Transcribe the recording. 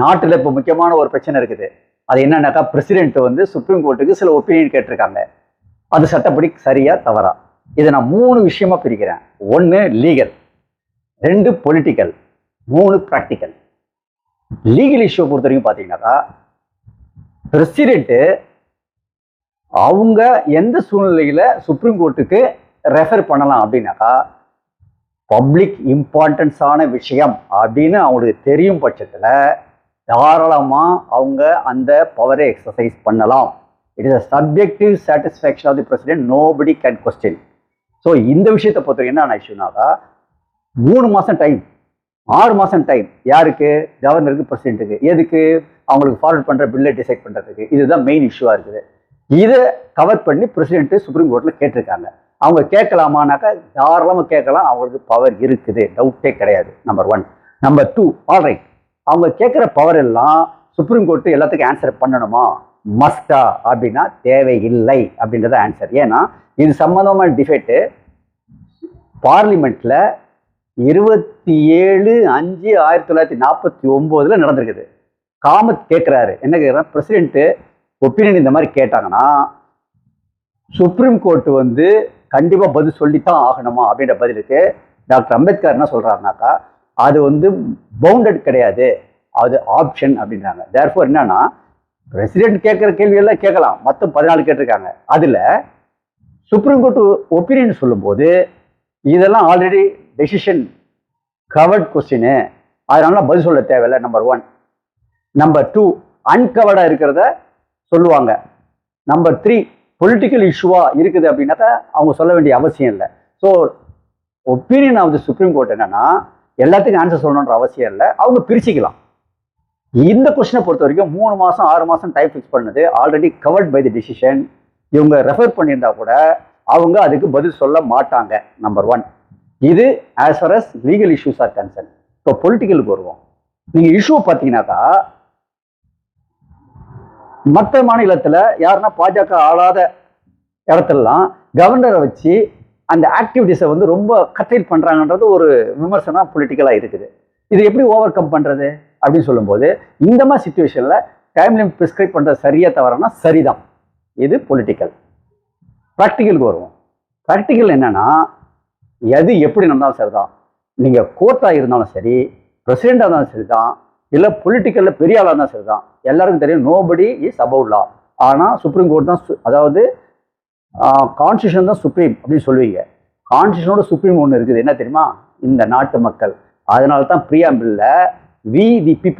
நாட்டில் இப்போ முக்கியமான ஒரு பிரச்சனை இருக்குது. அது என்னன்னாக்கா பிரசிடென்ட் வந்து சுப்ரீம் கோர்ட்டுக்கு சில ஒப்பீனியன் கேட்டிருக்காங்க. அது சட்டப்படி சரியா தவறா? இதை நான் மூணு விஷயமா பிரிக்கிறேன். ஒன்று லீகல் ரெண்டு பொலிட்டிக்கல் மூணு ப்ராக்டிக்கல் லீகல் இஷ்யூ பொறுத்த வரைக்கும் பார்த்தீங்கன்னாக்கா பிரசிடென்ட்டு அவங்க எந்த சூழ்நிலையில் சுப்ரீம் கோர்ட்டுக்கு ரெஃபர் பண்ணலாம் அப்படின்னாக்கா பப்ளிக் இம்பார்ட்டன்ஸான விஷயம் அப்படின்னு அவங்களுக்கு தெரியும் பட்சத்தில் தாராளமாக அவங்க அந்த பவரை எக்ஸசைஸ் பண்ணலாம். It is a subjective satisfaction of the president nobody can question so இந்த விஷயத்தை பொறுத்த வரைக்கும் என்ன இஷ்யூனாக்கா மூணு மாதம் டைம் ஆறு மாதம் டைம் யாருக்கு? கவர்னருக்கு பிரசிடென்ட்டுக்கு எதுக்கு? அவங்களுக்கு ஃபார்வர்ட் பண்ணுற பில்லை டிசைட் பண்ணுறதுக்கு இதுதான் மெயின் இஷ்யூவாக இருக்குது. இதை கவர் பண்ணி பிரசிடென்ட்டு சுப்ரீம் கோர்ட்டில் கேட்டிருக்காங்க. அவங்க கேட்கலாமானாக்கா தாராளமாக கேட்கலாம். அவங்களுக்கு பவர் இருக்குது. டவுட்டே கிடையாது number one number two alright அவங்க கேட்குற பவர் எல்லாம் சுப்ரீம் கோர்ட்டு எல்லாத்துக்கும் ஆன்சர் பண்ணணுமா? மஸ்டா அப்படின்னா தேவையில்லை அப்படின்றத ஆன்சர் ஏன்னா இது சம்மந்தமான டிஃபெக்ட்டு பார்லிமெண்ட்டில் இருபத்தி ஏழு அஞ்சு ஆயிரத்தி தொள்ளாயிரத்தி நாற்பத்தி ஒம்போதில் நடந்திருக்குது. காமத் கேட்குறாரு என்ன கேட்குறாரு பிரசிடென்ட்டு ஒப்பீனியன் இந்த மாதிரி கேட்டாங்கன்னா சுப்ரீம் கோர்ட் வந்து கண்டிப்பாக பதில் சொல்லித்தான் ஆகணுமா அப்படின்ற பதிலுக்கு டாக்டர் அம்பேத்கர் என்ன சொல்கிறாருனாக்கா அது வந்து பவுண்டட் கிடையாது. அது ஆப்ஷன் அப்படின்றாங்க. தேர்ஃபோர் என்னன்னா பிரசிடென்ட் கேட்குற கேள்வியெல்லாம் கேட்கலாம். மொத்தம் பதினாலு கேட்டிருக்காங்க. அதில் சுப்ரீம் கோர்ட் ஒப்பீனியன் சொல்லும்போது இதெல்லாம் ஆல்ரெடி டெசிஷன் கவர்ட் கொஸ்டின் அதனால பதில் சொல்ல தேவையில்லை நம்பர் ஒன் நம்பர் டூ அன்கவர்டாக இருக்கிறத சொல்லுவாங்க. நம்பர் த்ரீ பொலிட்டிக்கல் இஷ்யூவாக இருக்குது அப்படின்னாக்கா அவங்க சொல்ல வேண்டிய அவசியம் இல்லை. So opinion of the supreme court என்னன்னா எல்லாத்துக்கும் ஆன்சர் சொல்லணுன்ற அவசியம் இல்லை. அவங்க பிரிச்சுக்கலாம். இந்த கொஸ்டினை பொறுத்த வரைக்கும் மூணு மாதம் ஆறு மாதம் டைம் ஃபிக்ஸ் பண்ணது. Already covered by the decision இவங்க ரெஃபர் பண்ணியிருந்தா கூட அவங்க அதுக்கு பதில் சொல்ல மாட்டாங்க நம்பர் ஒன் இது as far as legal issues are concerned இப்போ பொலிட்டிக்கலுக்கு வருவோம். நீங்கள் இஷ்யூ பார்த்தீங்கன்னாக்கா மற்ற மாநிலத்தில் யாருன்னா பாஜக ஆளாத இடத்துலலாம் கவர்னரை வச்சு அந்த ஆக்டிவிட்டீஸை வந்து ரொம்ப கட்டைல் பண்ணுறாங்கன்றது ஒரு விமர்சனம் பொலிட்டிக்கலாக இருக்குது. இது எப்படி ஓவர் கம் பண்ணுறது அப்படின்னு சொல்லும்போது இந்த மாதிரி சுச்சுவேஷனில் டைம் லிமிட் ப்ரிஸ்கிரைப் பண்ணுறது சரியாக தவறனா சரிதான். இது பொலிட்டிக்கல் ப்ராக்டிக்கலுக்கு வருவோம். ப்ராக்டிக்கல் என்னென்னா எது எப்படி நடந்தாலும் சரிதான். நீங்கள் கோர்ட்டாக இருந்தாலும் சரி பிரசிடெண்டாக இருந்தாலும் சரி தான் இல்லை பொலிட்டிக்கலில் பெரிய ஆளாக இருந்தாலும் சரி தான் எல்லாருக்கும் தெரியும் நோபடி இஸ் அபவுட் லா ஆனால் சுப்ரீம் கோர்ட் தான் சு- அதாவது கான்ஸ்டியூஷன் தான் சுப்ரீம் அப்படின்னு சொல்லுவீங்க. கான்ஸ்டியூஷனோட சுப்ரீம் ஒன்று இருக்குது. என்ன தெரியுமா? இந்த நாட்டு மக்கள். அதனால தான் பிரியாம்பிளில் வி தி